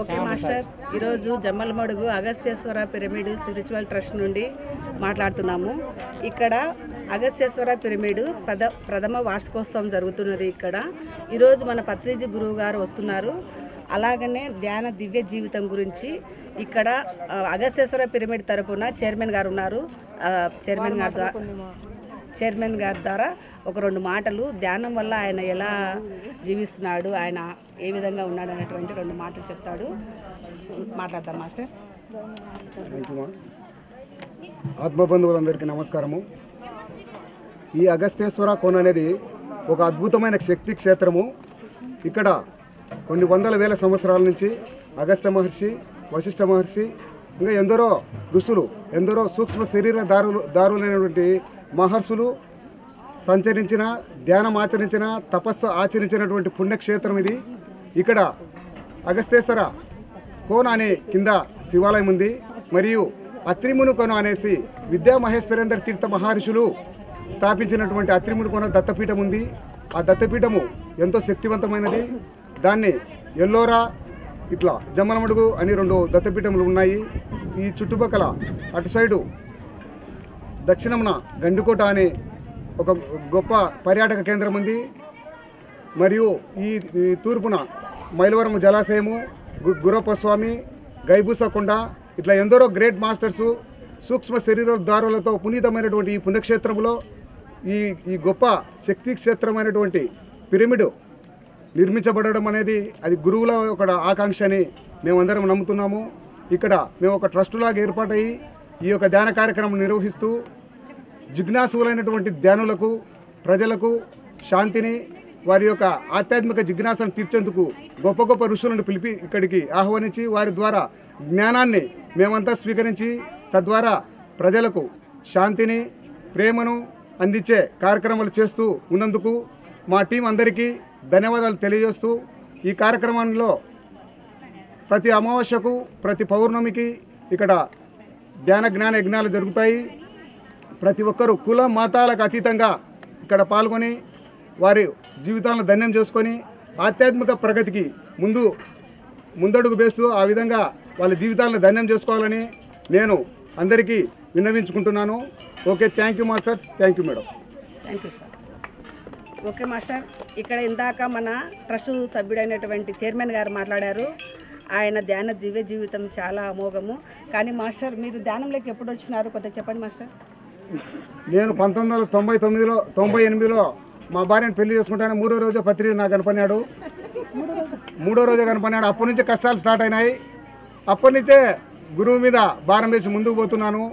Okay master. ఈరోజు Jammalamadugu Agastyeshwara pyramid spiritual trust నుండి మాట్లాడుతున్నాము. ఇక్కడ అగస్త్యేశ్వర పిరమిడ్ ప్రథ ప్రథమ వార్షికోత్సవం జరుగుతున్నది ఇక్కడ. ఈరోజు మన పత్రిజీ గురువు గారు వస్తున్నారు. అలాగనే ధ్యాన దివ్య జీవితం గురించి ఇక్కడ ఆ, అగస్త్యేశ్వర పిరమిడ్ తరపున చైర్మన్ గారు ఉన్నారు. చైర్మన్ గారు చైర్మన్ గారి ద్వారా ఒక రెండు మాటలు ధ్యానం వల్ల ఆయన ఎలా జీవిస్తున్నాడు ఆయన ఏ విధంగా ఉన్నాడు అనేటువంటి రెండు మాటలు చెప్తాడు. మాట్లాడతాం మాస్టర్. థ్యాంక్ యూ మా ఆత్మబంధువులందరికీ నమస్కారము. ఈ అగస్తేశ్వర కోన అనేది ఒక అద్భుతమైన శక్తి క్షేత్రము. ఇక్కడ కొన్ని వందల వేల సంవత్సరాల నుంచి అగస్త్య మహర్షి వశిష్ఠ మహర్షి ఇంకా ఎందరో ఋషులు ఎందరో సూక్ష్మ శరీర దారులు దారులైనటువంటి మహర్షులు సంచరించిన ధ్యానం ఆచరించిన తపస్సు ఆచరించినటువంటి పుణ్యక్షేత్రం ఇది. ఇక్కడ అగస్తేశ్వర కోన అనే కింద శివాలయం ఉంది. మరియు అత్రిమును కొన అనేసి విద్యామహేశ్వరేంద్ర తీర్థ మహర్షులు స్థాపించినటువంటి అత్రిమును కొన దత్తపీఠం ఉంది. ఆ దత్తపీఠము ఎంతో శక్తివంతమైనది. దాన్ని ఎల్లోరా ఇట్లా జమ్మలమడుగు అని రెండు దత్తపీఠములు ఉన్నాయి. ఈ చుట్టుపక్కల అటు సైడు దక్షిణమున గండికోట అనే ఒక గొప్ప పర్యాటక కేంద్రం ఉంది. మరియు ఈ తూర్పున మైలవరం జలాశయము గు- గురప్ప గైబూసకొండ ఇట్లా ఎందరో గ్రేట్ మాస్టర్సు సూక్ష్మ శరీరదారులతో పునీతమైనటువంటి ఈ పుణ్యక్షేత్రంలో ఈ ఈ గొప్ప శక్తి క్షేత్రమైనటువంటి పిరమిడ్ నిర్మించబడడం అనేది అది గురువుల ఒక ఆకాంక్ష అని మేమందరం నమ్ముతున్నాము. ఇక్కడ మేము ఒక ట్రస్టులాగా ఏర్పాటయ్యి ఈ యొక్క ధ్యాన కార్యక్రమం నిర్వహిస్తూ జిజ్ఞాసులైనటువంటి ధ్యానులకు ప్రజలకు శాంతిని వారి యొక్క ఆధ్యాత్మిక జిజ్ఞాసను తీర్చేందుకు గొప్ప గొప్ప ఋషులను పిలిపి ఇక్కడికి ఆహ్వానించి వారి ద్వారా జ్ఞానాన్ని మేమంతా స్వీకరించి తద్వారా ప్రజలకు శాంతిని ప్రేమను అందించే కార్యక్రమాలు చేస్తూ ఉన్నందుకు మా టీం అందరికీ ధన్యవాదాలు తెలియజేస్తూ ఈ కార్యక్రమంలో ప్రతి అమావాస్యకు ప్రతి పౌర్ణమికి ఇక్కడ ధ్యాన జ్ఞాన యజ్ఞాలు జరుగుతాయి. ప్రతి ఒక్కరూ కుల మతాలకు అతీతంగా ఇక్కడ పాల్గొని వారి జీవితాలను ధన్యం చేసుకొని ఆధ్యాత్మిక ప్రగతికి ముందు ముందడుగు వేస్తూ ఆ విధంగా వాళ్ళ జీవితాలను ధన్యం చేసుకోవాలని నేను అందరికీ విన్నవించుకుంటున్నాను. Okay thank you masters. Thank you madam. Thank you sir okay master. ఇక్కడ ఇందాక మన ట్రస్ట్ సభ్యుడైనటువంటి చైర్మన్ గారు మాట్లాడారు. ఆయన ధ్యాన దివ్య జీవితం చాలా అమోఘము. కానీ మాస్టర్ మీరు ధ్యానంలోకి ఎప్పుడు వచ్చినారు? కొంత చెప్పండి మాస్టర్. నేను పంతొమ్మిది వందల తొంభై తొమ్మిదిలో తొంభై ఎనిమిదిలో మా భార్యను పెళ్ళి చేసుకుంటాను మూడో రోజు పత్రిక నాకు కనపడినాడు. మూడో రోజే కనపడినాడు. అప్పటి నుంచి కష్టాలు స్టార్ట్ అయినాయి. అప్పటి నుంచే గురువు మీద భారం వేసి ముందుకు పోతున్నాను.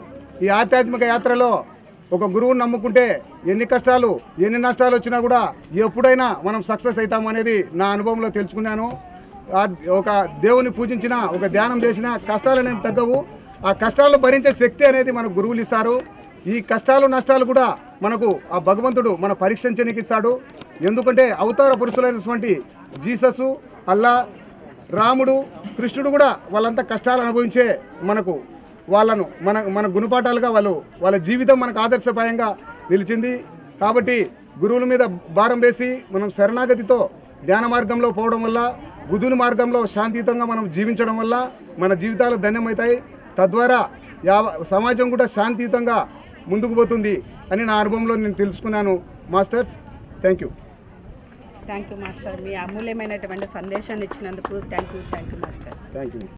ఈ ఆధ్యాత్మిక యాత్రలో ఒక గురువుని నమ్ముకుంటే ఎన్ని కష్టాలు ఎన్ని నష్టాలు వచ్చినా కూడా ఎప్పుడైనా మనం సక్సెస్ అవుతాం అనేది నా అనుభవంలో తెలుసుకున్నాను. ఒక దేవుని పూజించిన ఒక ధ్యానం చేసిన కష్టాలు అనేవి తగ్గవు. ఆ కష్టాలను భరించే శక్తి అనేది మనకు గురువులు ఇస్తారు. ఈ కష్టాలు నష్టాలు కూడా మనకు ఆ భగవంతుడు మన పరీక్షించడానికి ఇస్తాడు. ఎందుకంటే అవతార పురుషులైనటువంటి జీసస్ అల్లా రాముడు కృష్ణుడు కూడా వాళ్ళంతా కష్టాలు అనుభవించే మనకు వాళ్ళను మన మన గుణపాఠాలుగా వాళ్ళు వాళ్ళ జీవితం మనకు ఆదర్శప్రాయంగా నిలిచింది. కాబట్టి గురువుల మీద భారం వేసి మనం శరణాగతితో ధ్యాన మార్గంలో పోవడం వల్ల బుధుని మార్గంలో శాంతియుతంగా మనం జీవించడం వల్ల మన జీవితాలు ధన్యమవుతాయి. తద్వారా యావ సమాజం కూడా శాంతియుతంగా ముందుకు పోతుంది అని నా అనుభవంలో నేను తెలుసుకున్నాను. Masters thank you thank you master. మీ అమూల్యమైనటువంటి సందేశాన్ని ఇచ్చినందుకు thank you thank you master thank you